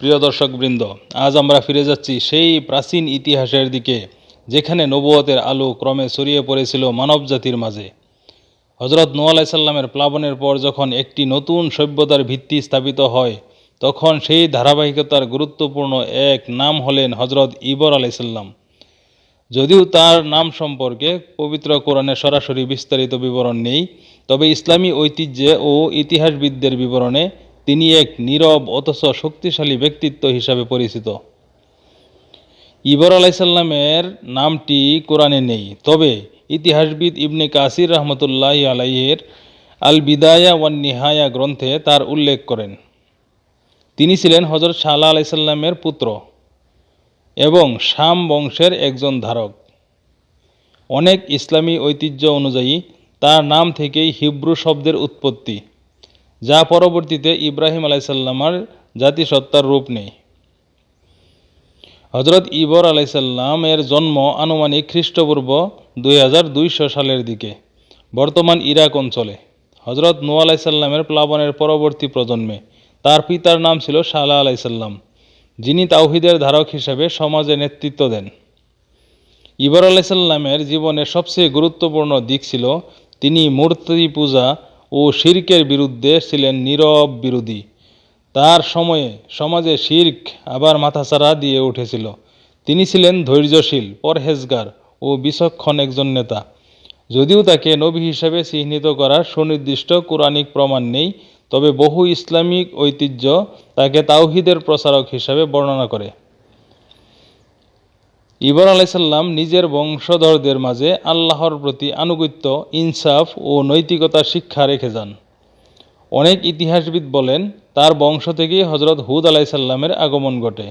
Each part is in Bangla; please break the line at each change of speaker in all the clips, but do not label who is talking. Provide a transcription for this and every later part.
প্রিয় দর্শকবৃন্দ, আজ আমরা ফিরে যাচ্ছি সেই প্রাচীন ইতিহাসের দিকে, যেখানে নবুয়তের আলো ক্রমে ছড়িয়ে পড়েছিল মানব জাতির মাঝে হজরত নূ আলাইসাল্লামের প্লাবনের পর যখন একটি নতুন সভ্যতার ভিত্তি স্থাপিত হয়, তখন সেই ধারাবাহিকতার গুরুত্বপূর্ণ এক নাম হলেন হজরত ইবর আলাইসাল্লাম যদিও তার নাম সম্পর্কে পবিত্র কোরআনে সরাসরি বিস্তারিত বিবরণ নেই, তবে ইসলামী ঐতিহ্যে ও ইতিহাসবিদদের বিবরণে তিনি এক নীরব অথচ শক্তিশালী ব্যক্তিত্ব হিসাবে পরিচিত। ইবর আলাইসাল্লামের নামটি কোরআনে নেই, তবে ইতিহাসবিদ ইবনে কাসির রহমতুল্লাহ আলাইয়ের আল বিদায়া ওয়ান নিহায়া গ্রন্থে তার উল্লেখ করেন। তিনি ছিলেন হজরত শাহ আলাইসাল্লামের পুত্র এবং শাম বংশের একজন ধারক। অনেক ইসলামী ঐতিহ্য অনুযায়ী তার নাম থেকেই হিব্রু শব্দের উৎপত্তি। যা পরবর্তীতে ইব্রাহিম আলাইসাল্লামার জাতিসত্তার রূপ নেই। হজরত ইবর আলাইসাল্লামের জন্ম আনুমানিক খ্রিস্টপূর্ব দুই হাজার দুইশো সালের দিকে, বর্তমান ইরাক অঞ্চলে। হজরত নু আলাইসাল্লামের প্লাবনের পরবর্তী প্রজন্মে তার পিতার নাম ছিল শালা আলাইসাল্লাম, যিনি তাওহিদের ধারক হিসেবে সমাজে নেতৃত্ব দেন। ইবর আলাইসাল্লামের জীবনের সবচেয়ে গুরুত্বপূর্ণ দিক ছিল, তিনি মূর্তি পূজা ও শির্কের বিরুদ্ধে ছিলেন নীরব বিরোধী। তার সময়ে সমাজে শির্ক আবার মাথাচাড়া দিয়ে উঠেছিল। তিনি ছিলেন ধৈর্যশীল, পরহেজগার ও বিচক্ষণ একজন নেতা। যদিও তাকে নবী হিসেবে চিহ্নিত করার সুনির্দিষ্ট কোরআনিক প্রমাণ নেই, তবে বহু ইসলামিক ঐতিহ্য তাকে তাওহিদের প্রচারক হিসাবে বর্ণনা করে। ইবর আলাইসাল্লাম নিজের বংশধরদের মাঝে আল্লাহর প্রতি আনুগত্য, ইনসাফ ও নৈতিকতার শিক্ষা রেখে যান। অনেক ইতিহাসবিদ বলেন, তার বংশ থেকেই হজরত হুদ আলাইসাল্লামের আগমন ঘটে।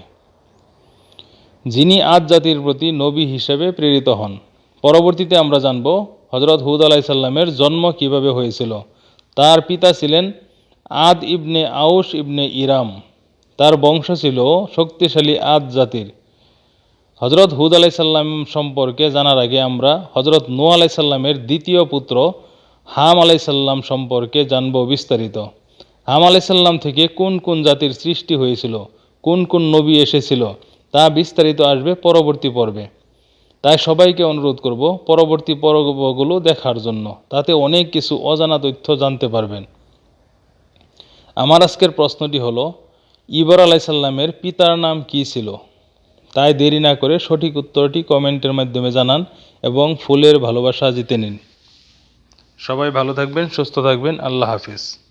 যিনি আদ জাতির প্রতি নবী হিসেবে প্রেরিত হন। পরবর্তীতে আমরা জানব হজরত হুদ আলাইসাল্লামের জন্ম কীভাবে হয়েছিল। তার পিতা ছিলেন আদ ইবনে আউস ইবনে ইরাম। তার বংশ ছিল শক্তিশালী আদ জাতির। হজরত হুদ আলাইসাল্লাম সম্পর্কে জানার আগে আমরা হজরত নু আলাইসাল্লামের দ্বিতীয় পুত্র হাম আলাইসাল্লাম সম্পর্কে জানব বিস্তারিত। হাম আলাইসাল্লাম থেকে কোন কোন জাতির সৃষ্টি হয়েছিল, কোন কোন নবী এসেছিল, তা বিস্তারিত আসবে পরবর্তী পর্বে। তাই সবাইকে অনুরোধ করব পরবর্তী পর্বগুলো দেখার জন্য, তাতে অনেক কিছু অজানা তথ্য জানতে পারবেন। আমার আজকের প্রশ্নটি হলো, ইবর আলাইসাল্লামের পিতার নাম কী ছিল? তাই দেরি না করে সঠিক উত্তরটি কমেন্টের মাধ্যমে জানান এবং ফুলের ভালোবাসা জিতে নিন। সবাই ভালো থাকবেন, সুস্থ থাকবেন। আল্লাহ হাফিজ।